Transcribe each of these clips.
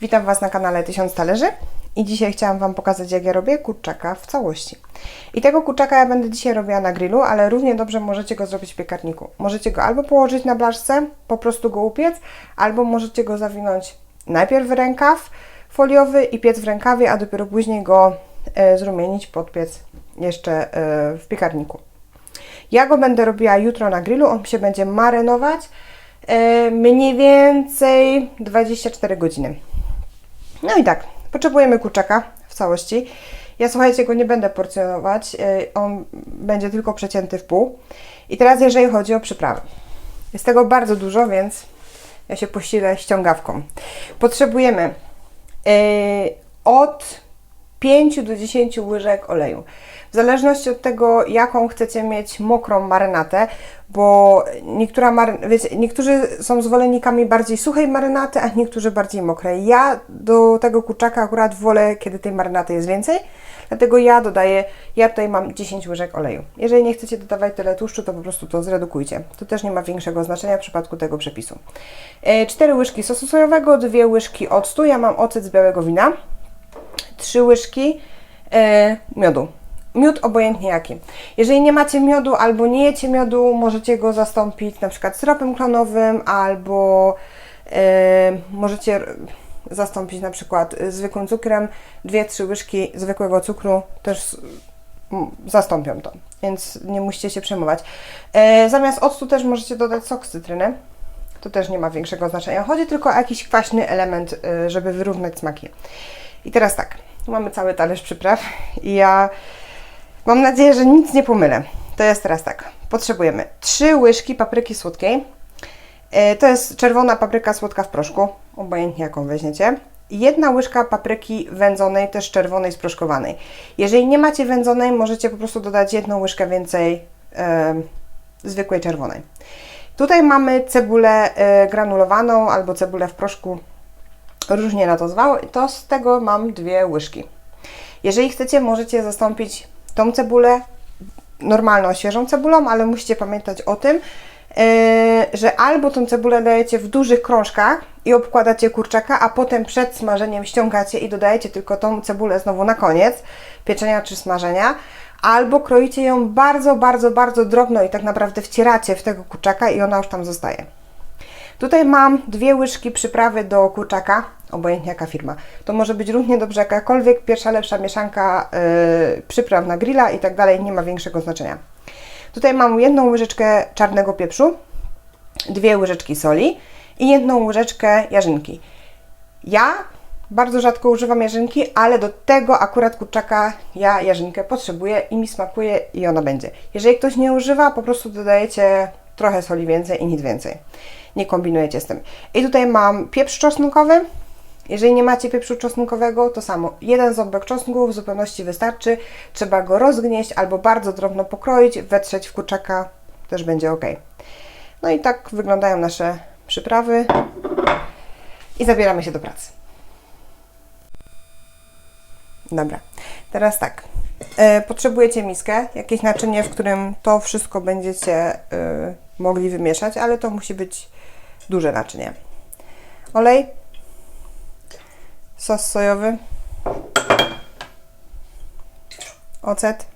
Witam Was na kanale 1000 Talerzy i dzisiaj chciałam Wam pokazać jak ja robię kurczaka w całości. I tego kurczaka ja będę dzisiaj robiła na grillu, ale równie dobrze możecie go zrobić w piekarniku. Możecie go albo położyć na blaszce, po prostu go upiec, albo możecie go zawinąć najpierw w rękaw foliowy i piec w rękawie, a dopiero później go e, zrumienić, podpiec jeszcze e, w piekarniku. Ja go będę robiła jutro na grillu, on się będzie marynować e, mniej więcej 24 godziny. No i tak, potrzebujemy kurczaka w całości. Ja słuchajcie, go nie będę porcjonować, e, on będzie tylko przecięty w pół. I teraz jeżeli chodzi o przyprawy. Jest tego bardzo dużo, więc ja się posilę ściągawką. Potrzebujemy e, od 5 do 10 łyżek oleju. W zależności od tego, jaką chcecie mieć mokrą marynatę, bo niektóra wiecie, niektórzy są zwolennikami bardziej suchej marynaty, a niektórzy bardziej mokrej. Ja do tego kurczaka akurat wolę, kiedy tej marynaty jest więcej, dlatego ja dodaję, ja tutaj mam 10 łyżek oleju. Jeżeli nie chcecie dodawać tyle tłuszczu, to po prostu to zredukujcie. To też nie ma większego znaczenia w przypadku tego przepisu. 4 łyżki sosu sojowego, 2 łyżki octu, ja mam ocet z białego wina, 3 łyżki e, miodu. Miód obojętnie jaki. Jeżeli nie macie miodu albo nie jecie miodu, możecie go zastąpić na przykład syropem klonowym albo e, możecie zastąpić na przykład zwykłym cukrem. 2-3 łyżki zwykłego cukru też zastąpią to, więc nie musicie się przejmować. E, zamiast octu też możecie dodać sok z cytryny. To też nie ma większego znaczenia. Chodzi tylko o jakiś kwaśny element, żeby wyrównać smaki. I teraz tak, tu mamy cały talerz przypraw i ja mam nadzieję, że nic nie pomylę. To jest teraz tak, potrzebujemy 3 łyżki papryki słodkiej. E, To jest czerwona papryka słodka w proszku, obojętnie jaką weźmiecie. Jedna łyżka papryki wędzonej, też czerwonej, sproszkowanej. Jeżeli nie macie wędzonej, możecie po prostu dodać jedną łyżkę więcej e, zwykłej czerwonej. Tutaj mamy cebulę e, granulowaną albo cebulę w proszku, różnie na to zwał, to z tego mam dwie łyżki. Jeżeli chcecie, możecie zastąpić tą cebulę normalną, świeżą cebulą, ale musicie pamiętać o tym, yy, że albo tą cebulę dajecie w dużych krążkach i obkładacie kurczaka, a potem przed smażeniem ściągacie i dodajecie tylko tą cebulę znowu na koniec pieczenia czy smażenia, albo kroicie ją bardzo, bardzo, bardzo drobno i tak naprawdę wcieracie w tego kurczaka i ona już tam zostaje. Tutaj mam dwie łyżki przyprawy do kurczaka, obojętnie jaka firma. To może być równie dobrze jakakolwiek, pierwsza lepsza mieszanka yy, przypraw na grilla i tak dalej, nie ma większego znaczenia. Tutaj mam jedną łyżeczkę czarnego pieprzu, dwie łyżeczki soli i jedną łyżeczkę jarzynki. Ja bardzo rzadko używam jarzynki, ale do tego akurat kurczaka ja jarzynkę potrzebuję i mi smakuje i ona będzie. Jeżeli ktoś nie używa, po prostu dodajecie trochę soli więcej i nic więcej. Nie kombinujecie z tym. I tutaj mam pieprz czosnkowy. Jeżeli nie macie pieprzu czosnkowego, to samo. Jeden ząbek czosnku w zupełności wystarczy. Trzeba go rozgnieść albo bardzo drobno pokroić, wetrzeć w kurczaka, też będzie ok. No i tak wyglądają nasze przyprawy. I zabieramy się do pracy. Dobra, teraz tak. E, potrzebujecie miskę, jakieś naczynie, w którym to wszystko będziecie e, mogli wymieszać, ale to musi być duże naczynie. Olej, sos sojowy, ocet,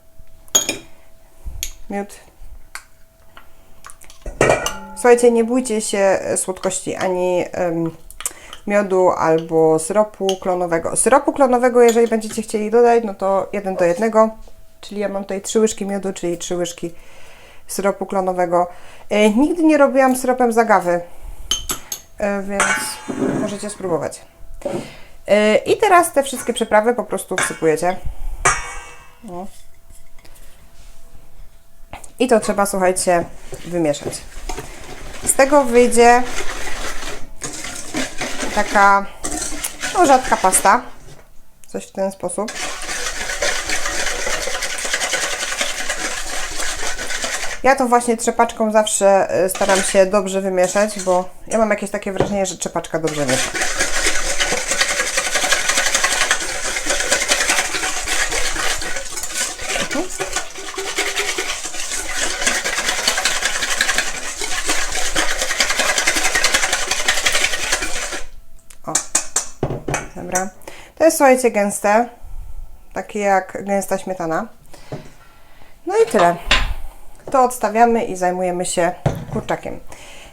miód. Słuchajcie, nie bójcie się słodkości ani miodu albo syropu klonowego. Syropu klonowego, jeżeli będziecie chcieli dodać, no to jeden do jednego, czyli ja mam tutaj 3 łyżki miodu, czyli 3 łyżki syropu klonowego. E, nigdy nie robiłam syropem z agawy, e, więc możecie spróbować. E, I teraz te wszystkie przyprawy po prostu wsypujecie. O. I to trzeba, słuchajcie, wymieszać. Z tego wyjdzie taka no, rzadka pasta. Coś w ten sposób. Ja to właśnie trzepaczką zawsze y, staram się dobrze wymieszać, bo ja mam jakieś takie wrażenie, że trzepaczka dobrze miesza. Mhm. O. To słuchajcie, gęste. Takie jak gęsta śmietana. No i tyle. To odstawiamy i zajmujemy się kurczakiem.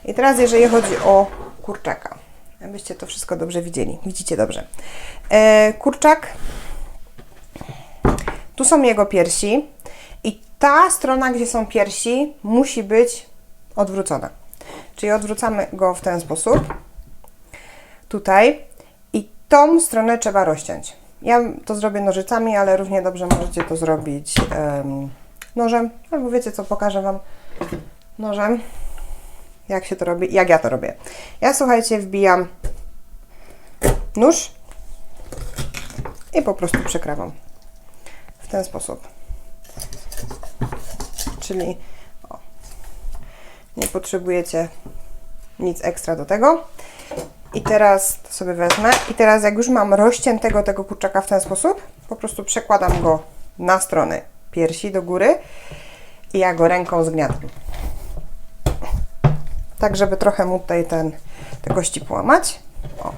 I teraz, jeżeli chodzi o kurczaka, abyście to wszystko dobrze widzieli. Widzicie dobrze. E, kurczak. Tu są jego piersi. I ta strona, gdzie są piersi, musi być odwrócona. Czyli odwrócamy go w ten sposób. Tutaj. Tą stronę trzeba rozciąć. Ja to zrobię nożycami, ale równie dobrze możecie to zrobić em, nożem. Albo wiecie co, pokażę Wam nożem, jak się to robi, jak ja to robię. Ja słuchajcie, wbijam nóż i po prostu przekrawam. W ten sposób. Czyli o, nie potrzebujecie nic ekstra do tego. I teraz to sobie wezmę. I teraz jak już mam rozciętego tego kurczaka w ten sposób, po prostu przekładam go na stronę piersi do góry i ja go ręką zgniatam. Tak, żeby trochę mu tutaj ten, te kości połamać. O.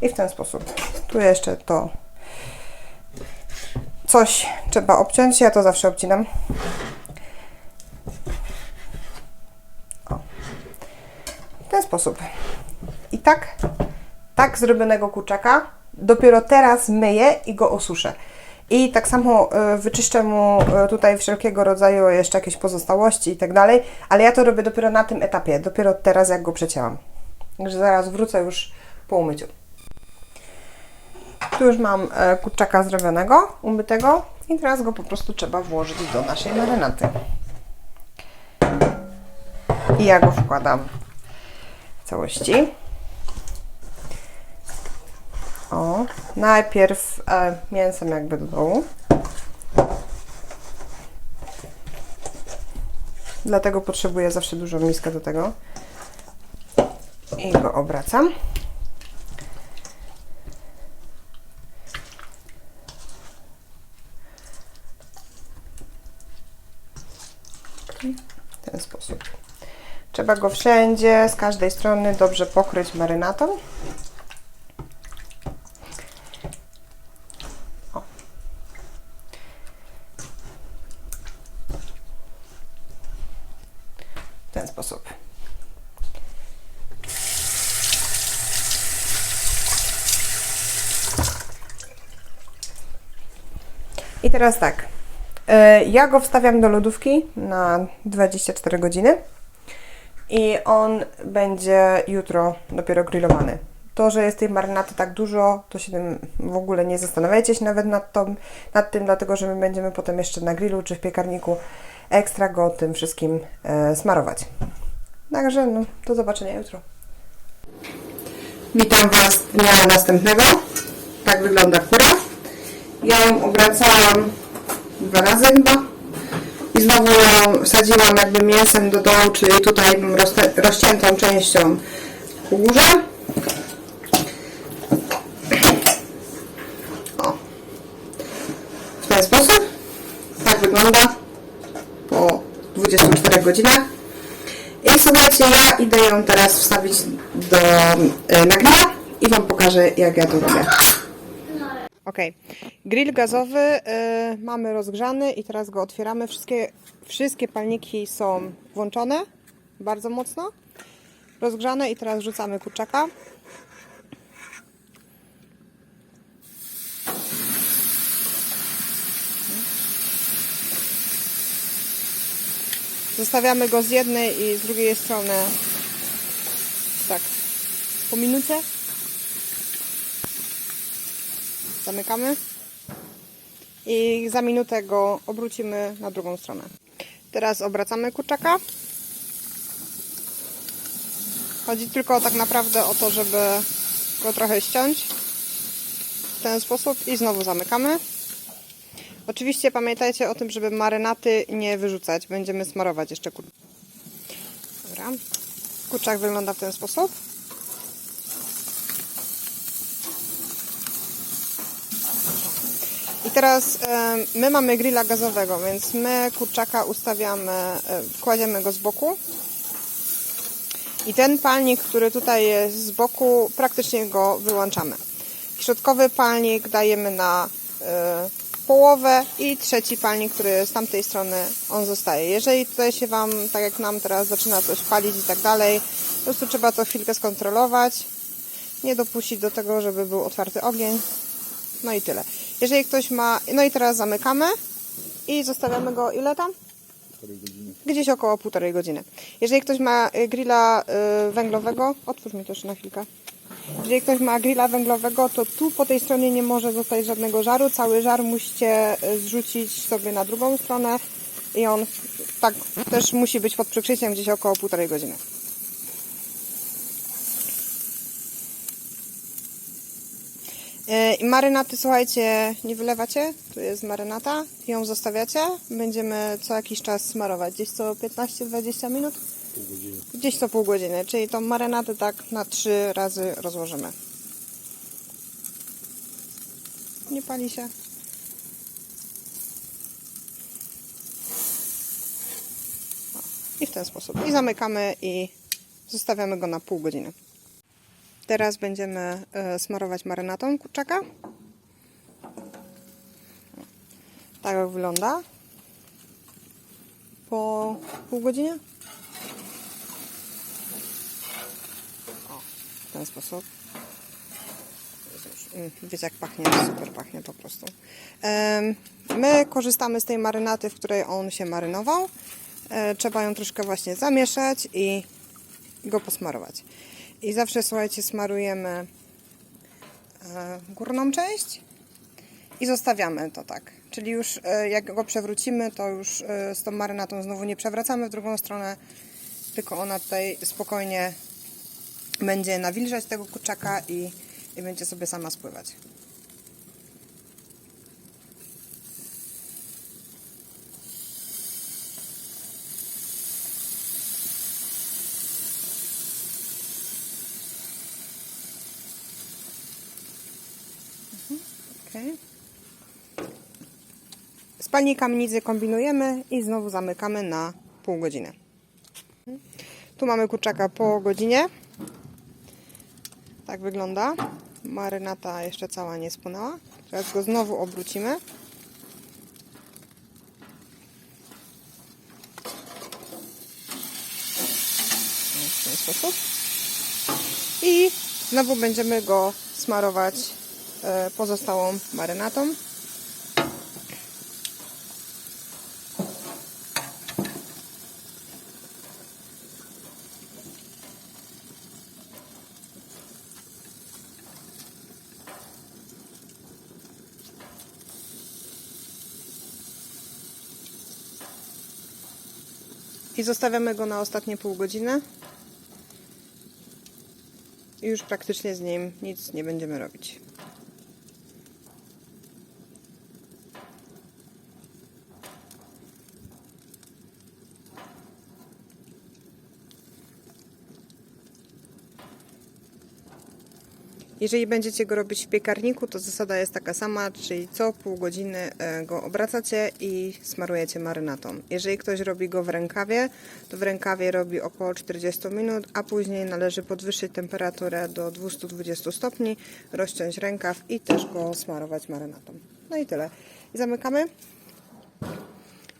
I w ten sposób. Tu jeszcze to coś trzeba obciąć. Ja to zawsze obcinam. O. W ten sposób. I tak, tak zrobionego kurczaka dopiero teraz myję i go osuszę. I tak samo y, wyczyszczę mu y, tutaj wszelkiego rodzaju jeszcze jakieś pozostałości i tak dalej, ale ja to robię dopiero na tym etapie, dopiero teraz jak go przecięłam. Także zaraz wrócę już po umyciu. Tu już mam e, kurczaka zrobionego, umytego i teraz go po prostu trzeba włożyć do naszej marynaty. I ja go wkładam w całości. O, najpierw e, mięsem jakby do dołu. Dlatego potrzebuję zawsze dużą miskę do tego. I go obracam. W ten sposób. Trzeba go wszędzie, z każdej strony dobrze pokryć marynatą. W ten sposób. I teraz tak. E, Ja go wstawiam do lodówki na 24 godziny i on będzie jutro dopiero grillowany. To, że jest tej marynaty tak dużo, to się tym w ogóle nie zastanawiajcie się nawet nad, tą, nad tym, dlatego że my będziemy potem jeszcze na grillu czy w piekarniku ekstra go tym wszystkim e, smarować. Także no, do zobaczenia jutro. Witam Was dnia następnego. Tak wygląda kura. Ja ją obracałam dwa razy chyba i znowu ją wsadziłam jakby mięsem do dołu, czyli tutaj rozciętą częścią ku górze. O. W ten sposób. Tak wygląda po 24 godzinach. I słuchajcie, ja idę ją teraz wstawić do e, grilla i Wam pokażę, jak ja to robię. Ok, grill gazowy y, mamy rozgrzany i teraz go otwieramy. Wszystkie, wszystkie palniki są włączone bardzo mocno, rozgrzane i teraz rzucamy kurczaka. Zostawiamy go z jednej i z drugiej strony tak po minucie. Zamykamy. I za minutę go obrócimy na drugą stronę. Teraz obracamy kurczaka. Chodzi tylko tak naprawdę o to, żeby go trochę ściąć w ten sposób i znowu zamykamy. Oczywiście pamiętajcie o tym, żeby marynaty nie wyrzucać. Będziemy smarować jeszcze kur... Dobra. Kurczak wygląda w ten sposób. I teraz my mamy grilla gazowego, więc my kurczaka ustawiamy, kładziemy go z boku. I ten palnik, który tutaj jest z boku, praktycznie go wyłączamy. Środkowy palnik dajemy na e, połowę i trzeci palnik, który z tamtej strony on zostaje. Jeżeli tutaj się Wam, tak jak nam teraz zaczyna coś palić i tak dalej, po prostu trzeba to chwilkę skontrolować. Nie dopuścić do tego, żeby był otwarty ogień. No i tyle. Jeżeli ktoś ma. No i teraz zamykamy i zostawiamy go ile tam? Gdzieś około półtorej godziny. Jeżeli ktoś ma y, grilla y, węglowego, otwórz mi to jeszcze na chwilkę. Jeżeli ktoś ma grilla węglowego, to tu po tej stronie nie może zostać żadnego żaru. Cały żar musicie y, zrzucić sobie na drugą stronę i on tak też musi być pod przykryciem gdzieś około półtorej godziny. E, I marynaty, słuchajcie, nie wylewacie. Tu jest marynata. Ją zostawiacie. Będziemy co jakiś czas smarować. Gdzieś co 15-20 minut? Pół godziny. Gdzieś co pół godziny. Czyli tą marynatę tak na trzy razy rozłożymy. Nie pali się. I w ten sposób. I zamykamy i zostawiamy go na pół godziny. Teraz będziemy e, smarować marynatą kurczaka. Tak jak wygląda. Po pół godzinie. W ten sposób. Mm, Wiecie jak pachnie? Super pachnie po prostu. My korzystamy z tej marynaty, w której on się marynował. E, Trzeba ją troszkę właśnie zamieszać i go posmarować. I zawsze, słuchajcie, smarujemy e, górną część i zostawiamy to tak. Czyli już e, jak go przewrócimy, to już z tą marynatą znowu nie przewracamy w drugą stronę, tylko ona tutaj spokojnie będzie nawilżać tego kurczaka i, i będzie sobie sama spływać. Okay. Spalnikami nic nie kombinujemy i znowu zamykamy na pół godziny. Tu mamy kurczaka po godzinie. Tak wygląda. Marynata jeszcze cała nie spłynęła. Teraz go znowu obrócimy. W ten sposób. I znowu będziemy go smarować e, pozostałą marynatą. I zostawiamy go na ostatnie pół godziny. I już praktycznie z nim nic nie będziemy robić. Jeżeli będziecie go robić w piekarniku, to zasada jest taka sama, czyli co pół godziny e, go obracacie i smarujecie marynatą. Jeżeli ktoś robi go w rękawie, to w rękawie robi około 40 minut, a później należy podwyższyć temperaturę do 220 stopni, rozciąć rękaw i też go smarować marynatą. No i tyle. I zamykamy.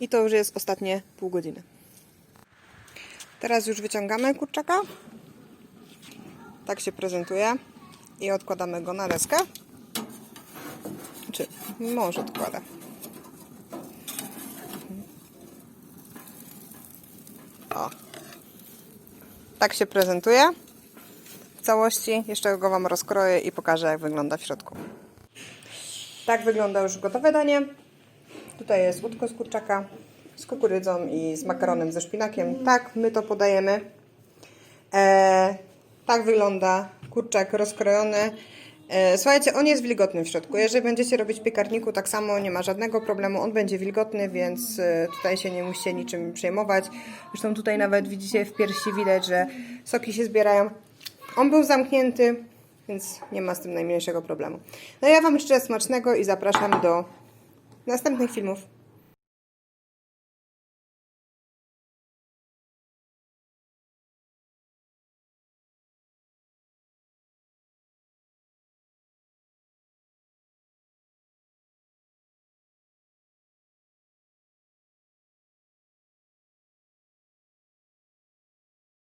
I to już jest ostatnie pół godziny. Teraz już wyciągamy kurczaka. Tak się prezentuje i odkładamy go na deskę. Czy mąż odkłada. O. Tak się prezentuje w całości. Jeszcze go Wam rozkroję i pokażę, jak wygląda w środku. Tak wygląda już gotowe danie. Tutaj jest łódko z kurczaka z kukurydzą i z makaronem ze szpinakiem. Tak, my to podajemy. E, tak wygląda kurczak rozkrojony. E, Słuchajcie, on jest wilgotny w środku. Jeżeli będziecie robić w piekarniku, tak samo nie ma żadnego problemu. On będzie wilgotny, więc e, tutaj się nie musicie niczym przejmować. Zresztą tutaj nawet widzicie w piersi widać, że soki się zbierają. On był zamknięty, więc nie ma z tym najmniejszego problemu. No ja Wam życzę smacznego i zapraszam do następnych filmów.